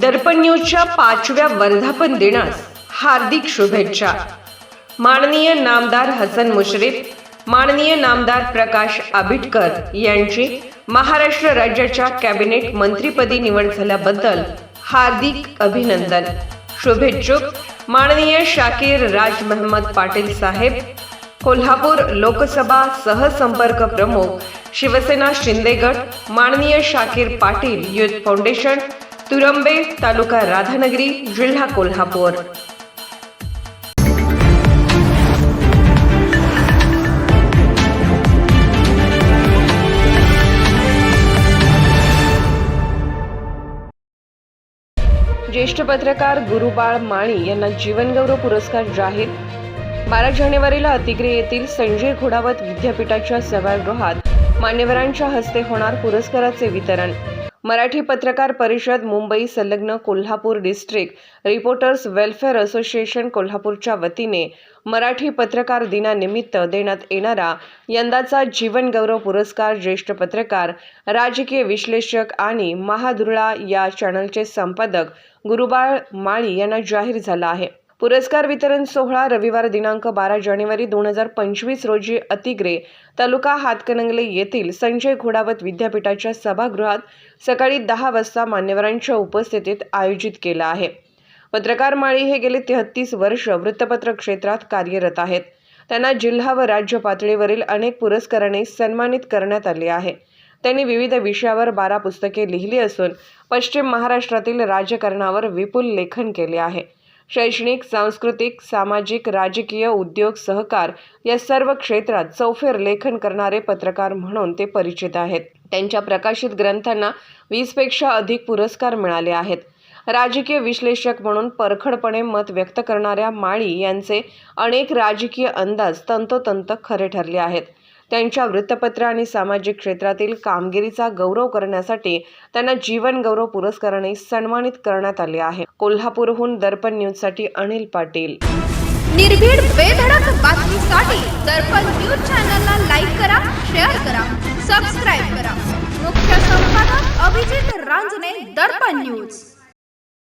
दर्पण न्यूजच्या पाचव्या वर्धापन दिनास हार्दिक शुभेच्छा. माननीय नामदार हसन मुश्रीफ माननीय नामदार प्रकाश आबिटकर यांची महाराष्ट्र राज्याच्या कॅबिनेट मंत्रीपदी निवड झाल्याबद्दल हार्दिक अभिनंदन. शुभेच्छुक माननीय शाकीर राज महम्मद पाटील साहेब कोल्हापूर लोकसभा सहसंपर्क प्रमुख शिवसेना शिंदेगड माननीय शाकीर पाटील युथ फाउंडेशन तुरंबे तालुका राधानगरी जिल्हा कोल्हापूर. ज्येष्ठ पत्रकार गुरुबाळ माळी यांना जीवनगौरव पुरस्कार जाहीर. बारा जानेवारीला अतिग्रे येथील संजय घोडावत विद्यापीठाच्या सभागृहात मान्यवरांच्या हस्ते होणार पुरस्काराचे वितरण. मराठी पत्रकार परिषद मुंबई संलग्न Kolhapur district reporters welfare association कोल्हापूरच्या वतीने मराठी पत्रकार दिनानिमित्त देण्यात येणारा यंदाचा जीवनगौरव पुरस्कार ज्येष्ठ पत्रकार राजकीय विश्लेषक आणि महादुर्ळा या चॅनलचे संपादक गुरुबाळ माळी यांना जाहीर झाला आहे. पुरस्कार वितरण सोहळा रविवार दिनांक बारा जानेवारी दोन हजार पंचवीस रोजी अतिग्रे तालुका हातकणंगले येथील संजय घोडावत विद्यापीठाच्या सभागृहात सकाळी दहा वाजता मान्यवरांच्या उपस्थितीत आयोजित केला आहे. पत्रकार माळी हे गेले तेहत्तीस वर्ष वृत्तपत्र क्षेत्रात कार्यरत आहेत. त्यांना जिल्हा व राज्य पातळीवरील अनेक पुरस्काराने सन्मानित करण्यात आले आहे. त्यांनी विविध विषयावर बारा पुस्तके लिहिली असून पश्चिम महाराष्ट्रातील राजकारणावर विपुल लेखन केले आहे. शैक्षणिक सांस्कृतिक सामाजिक राजकीय उद्योग सहकार या सर्व क्षेत्रात चौफेर लेखन करणारे पत्रकार म्हणून ते परिचित आहेत. त्यांच्या प्रकाशित ग्रंथांना वीसपेक्षा अधिक पुरस्कार मिळाले आहेत. राजकीय विश्लेषक म्हणून परखडपणे मत व्यक्त करणाऱ्या माळी यांचे अनेक राजकीय अंदाज तंतोतंत खरे ठरले आहेत. त्यांच्या वृत्तपत्र आणि सामाजिक क्षेत्रातील कामगिरीचा गौरव करण्यासाठी त्यांना जीवन गौरव पुरस्काराने सन्मानित करण्यात आले आहे. कोल्हापूरहून दर्पण न्यूजसाठी अनिल पाटील. निर्भीड बेधडक बातमीसाठी दर्पण न्यूज चॅनलला लाईक करा शेअर करा सबस्क्राईब करा. मुख्य संपादक अभिजित रांजणे दर्पण न्यूज.